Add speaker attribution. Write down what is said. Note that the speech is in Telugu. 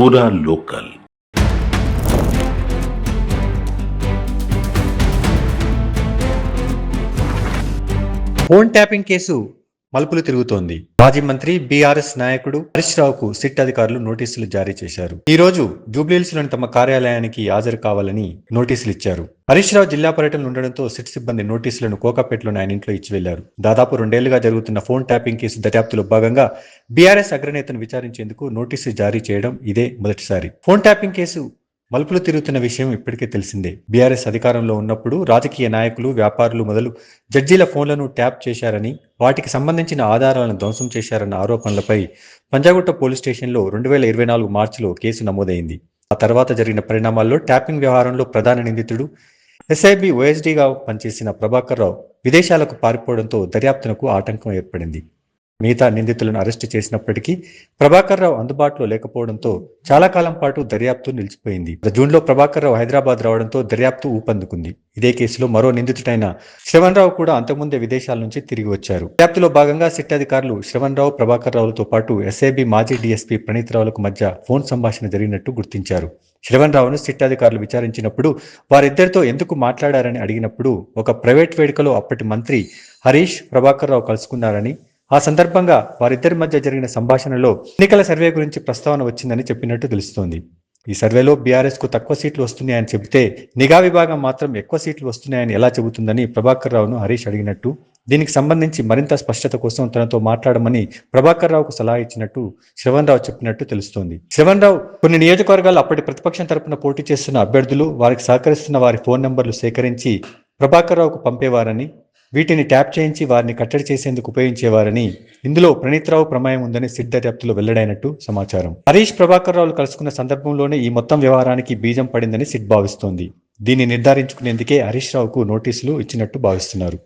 Speaker 1: पूरा लोकल।
Speaker 2: फ़ोन टैपिंग केసు మలుపులు తిరుగుతోంది. మాజీ మంత్రి బీఆర్ఎస్ నాయకుడు హరీష్ రావుకు సిట్ అధికారులు నోటీసులు జారీ చేశారు. ఈ రోజు జూబ్లీహిల్స్లోని తమ కార్యాలయానికి హాజరు కావాలని నోటీసులు ఇచ్చారు. హరీష్ రావు జిల్లా పర్యటనలు ఉండడంతో సిట్ సిబ్బంది నోటీసులను కోకాపేటలోని ఆయన ఇంట్లో ఇచ్చి వెళ్ళారు. దాదాపు రెండేళ్ళుగా జరుగుతున్న ఫోన్ ట్యాపింగ్ కేసు దర్యాప్తులో భాగంగా బీఆర్ఎస్ అగ్రనేతను విచారించేందుకు నోటీసు జారీ చేయడం ఇదే మొదటిసారి. ఫోన్ ట్యాపింగ్ కేసు మలుపులు తిరుగుతున్న విషయం ఇప్పటికే తెలిసిందే. బీఆర్ఎస్ అధికారంలో ఉన్నప్పుడు రాజకీయ నాయకులు వ్యాపారులు మొదలు జడ్జీల ఫోన్లను ట్యాప్ చేశారని వాటికి సంబంధించిన ఆధారాలను ధ్వంసం చేశారన్న ఆరోపణలపై పంజాగుట్ట పోలీస్ స్టేషన్లో రెండు వేల ఇరవై నాలుగు మార్చిలో కేసు నమోదైంది. ఆ తర్వాత జరిగిన పరిణామాల్లో ట్యాపింగ్ వ్యవహారంలో ప్రధాన నిందితుడు ఎస్ఐబి ఓఎస్డీగా పనిచేసిన ప్రభాకర్ రావు విదేశాలకు పారిపోవడంతో దర్యాప్తునకు ఆటంకం ఏర్పడింది. మిగతా నిందితులను అరెస్టు చేసినప్పటికీ ప్రభాకర్ రావు అందుబాటులో లేకపోవడంతో చాలా కాలం పాటు దర్యాప్తు నిలిచిపోయింది. జూన్లో ప్రభాకర్ రావు హైదరాబాద్ రావడంతో దర్యాప్తు ఊపందుకుంది. ఇదే కేసులో మరో నిందితుడైన శ్రవణ్ రావు కూడా అంతకుముందే విదేశాల నుంచి తిరిగి వచ్చారు. దర్యాప్తులో భాగంగా సిట్ అధికారులు శ్రవణ్ రావు ప్రభాకర్ రావులతో పాటు ఎస్ఏబి మాజీ డీఎస్పీ ప్రణీత్ రావులకు మధ్య ఫోన్ సంభాషణ జరిగినట్టు గుర్తించారు. శ్రవణ్ రావును సిట్ అధికారులు విచారించినప్పుడు వారిద్దరితో ఎందుకు మాట్లాడారని అడిగినప్పుడు ఒక ప్రైవేట్ వేడుకలో అప్పటి మంత్రి హరీష్ ప్రభాకర్ రావు కలుసుకున్నారని ఆ సందర్భంగా వారిద్దరి మధ్య జరిగిన సంభాషణలో ఎన్నికల సర్వే గురించి ప్రస్తావన వచ్చిందని చెప్పినట్టు తెలుస్తోంది. ఈ సర్వేలో బీఆర్ఎస్కు తక్కువ సీట్లు వస్తున్నాయని చెబితే నిఘా విభాగం మాత్రం ఎక్కువ సీట్లు వస్తున్నాయని ఎలా చెబుతుందని ప్రభాకర్ రావును హరీష్ అడిగినట్టు దీనికి సంబంధించి మరింత స్పష్టత కోసం తనతో మాట్లాడమని ప్రభాకర్ రావుకు సలహా ఇచ్చినట్టు శ్రవణ్ రావు చెప్పినట్టు తెలుస్తోంది. శ్రవణ్ రావు కొన్ని నియోజకవర్గాలు అప్పటి ప్రతిపక్షం తరపున పోటీ చేస్తున్న అభ్యర్థులు వారికి సహకరిస్తున్న వారి ఫోన్ నెంబర్లు సేకరించి ప్రభాకర్ రావుకు పంపేవారని వీటిని ట్యాప్ చేయించి వారిని కట్టడి చేసేందుకు ఉపయోగించేవారని ఇందులో ప్రణీత్రావు ప్రమేయం ఉందని సిట్ దర్యాప్తులో వెల్లడైనట్టు సమాచారం. హరీష్ ప్రభాకర్ రావులు కలుసుకున్న సందర్భంలోనే ఈ మొత్తం వ్యవహారానికి బీజం పడిందని సిట్ భావిస్తోంది. దీన్ని నిర్ధారించుకునేందుకే హరీష్ రావుకు నోటీసులు ఇచ్చినట్టు భావిస్తున్నారు.